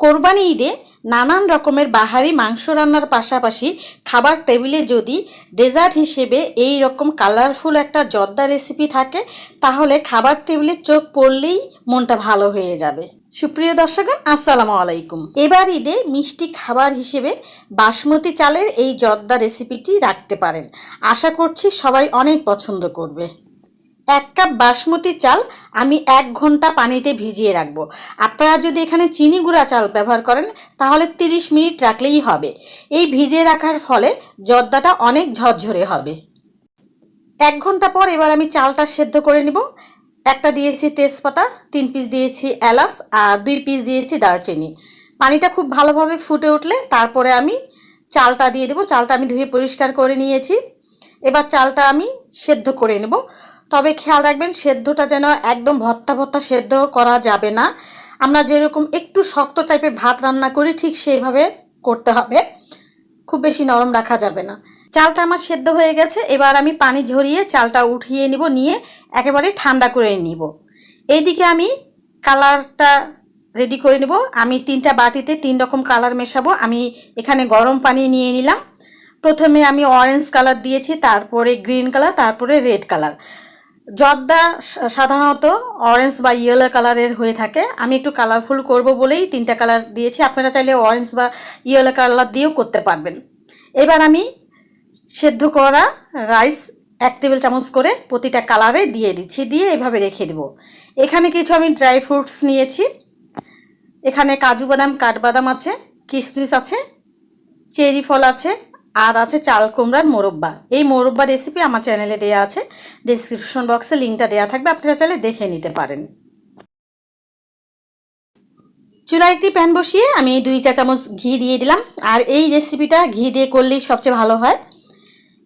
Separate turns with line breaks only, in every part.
কোরবানি ঈদে নানান রকমের বাহারি মাংস রান্নার পাশাপাশি খাবার টেবিলে যদি ডেজার্ট হিসেবে এই রকম কালারফুল একটা জর্দা রেসিপি থাকে, তাহলে খাবার টেবিলে চোখ পড়লেই মনটা ভালো হয়ে যাবে। সুপ্রিয় দর্শকগণ, আসসালামু আলাইকুম। এবার ঈদে মিষ্টি খাবার হিসেবে বাসমতি চালের এই জর্দা রেসিপিটি রাখতে পারেন। আশা করছি সবাই অনেক পছন্দ করবে। এক কাপ বাসমতি চাল আমি এক ঘণ্টা পানিতে ভিজিয়ে রাখব। আপনারা যদি এখানে চিনি গুঁড়া চাল ব্যবহার করেন, তাহলে তিরিশ মিনিট রাখলেই হবে। এই ভিজিয়ে রাখার ফলে জর্দাটা অনেক ঝরঝরে হবে। এক ঘণ্টা পর এবার আমি চালটা সেদ্ধ করে নিব। একটা দিয়েছি তেজপাতা, তিন পিস দিয়েছি এলাচ আর দুই পিস দিয়েছি দারচিনি। পানিটা খুব ভালোভাবে ফুটে উঠলে তারপরে আমি চালটা দিয়ে দেবো। চালটা আমি ধুয়ে পরিষ্কার করে নিয়েছি। এবার চালটা আমি সেদ্ধ করে নেব। তবে খেয়াল রাখবেন, সেদ্ধটা যেন একদম ভত্তা ভত্তা সেদ্ধ করা যাবে না। আমরা যেরকম একটু শক্ত টাইপের ভাত রান্না করি, ঠিক সেইভাবে করতে হবে। খুব বেশি নরম রাখা যাবে না। চালটা আমার সেদ্ধ হয়ে গেছে, এবার আমি পানি ঝরিয়ে চালটা উঠিয়ে নিব, নিয়ে একেবারে ঠান্ডা করে নিব। এইদিকে আমি কালারটা রেডি করে নেব। আমি তিনটা বাটিতে তিন রকম কালার মেশাবো। আমি এখানে গরম পানি নিয়ে নিলাম। প্রথমে আমি অরেঞ্জ কালার দিয়েছি, তারপরে গ্রিন কালার তারপরে রেড কালার জর্দা সাধারণত অরেঞ্জ বা ইয়েলো কালারের হয়ে থাকে। আমি একটু কালারফুল করব বলেই তিনটা কালার দিয়েছি। আপনারা চাইলে অরেঞ্জ বা ইয়েলো কালার দিয়েও করতে পারবেন। এবার আমি সেদ্ধ করা রাইস এক টেবিল চামচ করে প্রতিটা কালারে দিয়ে দিচ্ছি। দিয়ে এভাবে রেখে দেব। এখানে কিছু আমি ড্রাই ফ্রুটস নিয়েছি। এখানে কাজু বাদাম, কাঠবাদাম আছে কিশমিশ আছে, চেরি ফল আছে আর আছে চাল কুমড়ার মোরব্বা। এই মোরব্বা রেসিপি আমার চ্যানেলে দেওয়া আছে। ডিসক্রিপশন বক্সে লিঙ্কটা দেওয়া থাকবে, আপনারা চাইলে দেখে নিতে পারেন। চুলায় একটি প্যান বসিয়ে আমি দুই চা চামচ ঘি দিয়ে দিলাম। আর এই রেসিপিটা ঘি দিয়ে করলেই সবচেয়ে ভালো হয়।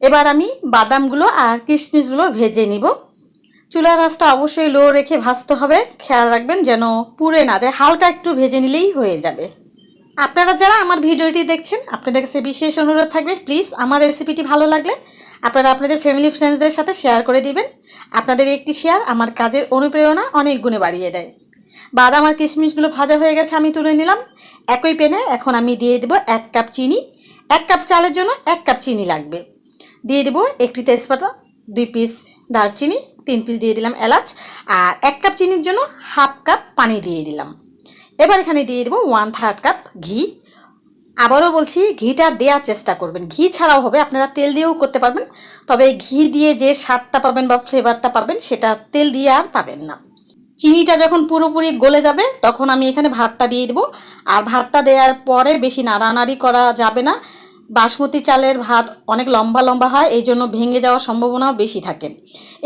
এবার আমি বাদামগুলো আর কিশমিশগুলো ভেজে নিব। চুলার আঁচটা অবশ্যই লো রেখে ভাজতে হবে। খেয়াল রাখবেন যেন পুড়ে না যায়। হালকা একটু ভেজে নিলেই হয়ে যাবে। আপনারা যারা আমার ভিডিওটি দেখছেন, আপনাদের কাছে বিশেষ অনুরোধ থাকবে প্লিজ আমার রেসিপিটি ভালো লাগলে আপনারা আপনাদের ফ্যামিলি ফ্রেন্ডসদের সাথে শেয়ার করে দিবেন। আপনাদের একটি শেয়ার আমার কাজের অনুপ্রেরণা অনেক গুণে বাড়িয়ে দেয়। বাদাম আর কিশমিশগুলো ভাজা হয়ে গেছে, আমি তুলে নিলাম। একই পেনে এখন আমি দিয়ে দেবো এক কাপ চিনি। এক কাপ চালের জন্য এক কাপ চিনি লাগবে। দিয়ে দেবো একটি তেজপাতা, দুই পিস দারচিনি, তিন পিস দিয়ে দিলাম এলাচ। আর এক কাপ চিনির জন্য হাফ কাপ পানি দিয়ে দিলাম। এবার এখানে দিয়ে দেবো ওয়ান থার্ড কাপ ঘি। আবারও বলছি, ঘিটা দেওয়ার চেষ্টা করবেন। ঘি ছাড়াও হবে, আপনারা তেল দিয়েও করতে পারবেন। তবে ঘি দিয়ে যে স্বাদটা পাবেন বা ফ্লেভারটা পাবেন, সেটা তেল দিয়ে আর পাবেন না। চিনিটা যখন পুরোপুরি গলে যাবে, তখন আমি এখানে ভাতটা দিয়ে দেবো। আর ভাতটা দেওয়ার পরে বেশি নাড়ানাড়ি করা যাবে না। বাসমতি চালের ভাত অনেক লম্বা লম্বা হয়, এই জন্য ভেঙে যাওয়ার সম্ভাবনাও বেশি থাকে।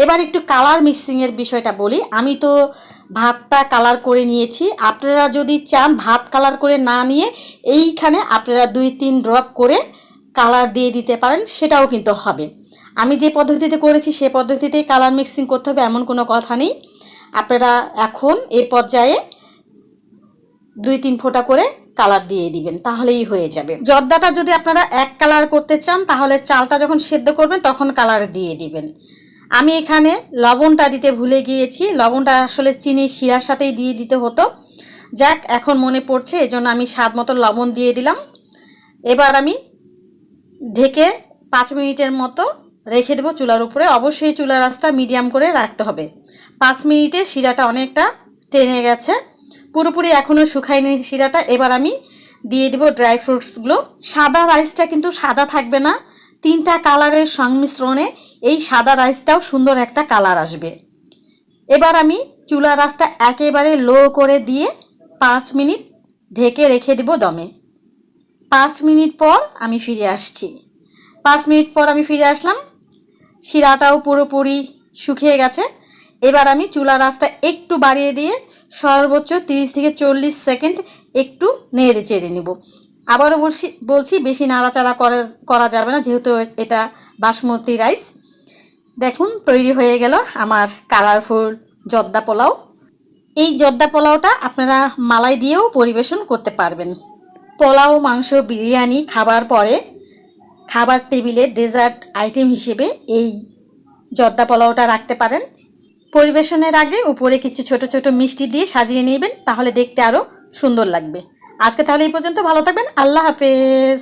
এবার একটু কালার মিক্সিংয়ের বিষয়টা বলি। আমি তো ভাতটা কালার করে নিয়েছি। আপনারা যদি চান ভাত কালার করে না নিয়ে, এইখানে আপনারা দুই তিন ড্রপ করে কালার দিয়ে দিতে পারেন, সেটাও কিন্তু হবে। আমি যে পদ্ধতিতে করেছি, সে পদ্ধতিতেই কালার মিক্সিং করতে হবে, এমন কোনো কথা নেই। আপনারা এখন এই পর্যায়ে দুই তিন ফোঁটা করে কালার দিয়ে দিবেন, তাহলেই হয়ে যাবে। জর্দাটা যদি আপনারা এক কালার করতে চান, তাহলে চালটা যখন সেদ্ধ করবেন, তখন কালার দিয়ে দিবেন। আমি এখানে লবণটা দিতে ভুলে গিয়েছি, লবণটা আসলে চিনি, শিরার সাথেই দিয়ে দিতে হতো। যাক, এখন মনে পড়ছে, এজন্য আমি স্বাদ মতো লবণ দিয়ে দিলাম। এবার আমি ঢেকে পাঁচ মিনিটের মতো রেখে দেবো চুলার উপরে। অবশ্যই চুলার আঁচটা মিডিয়াম করে রাখতে হবে। পাঁচ মিনিটে শিরাটা অনেকটা টেনে গেছে। পুরোপুরি এখনও শুকায়নি শিরাটা। এবার আমি দিয়ে দেবো ড্রাই ফ্রুটসগুলো। সাদা রাইসটা কিন্তু সাদা থাকবে না। তিনটা কালারের সংমিশ্রণে এই সাদা রাইসটাও সুন্দর একটা কালার আসবে। এবার আমি চুলার আঁচটা একেবারে লো করে দিয়ে পাঁচ মিনিট ঢেকে রেখে দেবো দমে। পাঁচ মিনিট পর আমি ফিরে আসছি। পাঁচ মিনিট পর আমি ফিরে আসলাম। শিরাটাও পুরোপুরি শুকিয়ে গেছে। এবার আমি চুলার আঁচটা একটু বাড়িয়ে দিয়ে সর্বোচ্চ তিরিশ থেকে চল্লিশ সেকেন্ড একটু নেড়ে চেড়ে নেব। আবারও বলছি বলছি বেশি নাড়াচাড়া করা করা যাবে না, যেহেতু এটা বাসমতি রাইস। দেখুন, তৈরি হয়ে গেল আমার কালারফুল জর্দা পোলাও। এই জর্দা পোলাওটা আপনারা মালাই দিয়েও পরিবেশন করতে পারবেন। পোলাও, মাংস, বিরিয়ানি, খাবার পরে খাবার টেবিলে ডেজার্ট আইটেম হিসেবে এই জর্দা পোলাওটা রাখতে পারেন। পরিবেশনের আগে উপরে কিছু ছোট ছোট মিষ্টি দিয়ে সাজিয়ে নেবেন, তাহলে দেখতে আরও সুন্দর লাগবে। আজকে তাহলে এই পর্যন্ত, ভালো থাকবেন, আল্লাহ হাফেজ।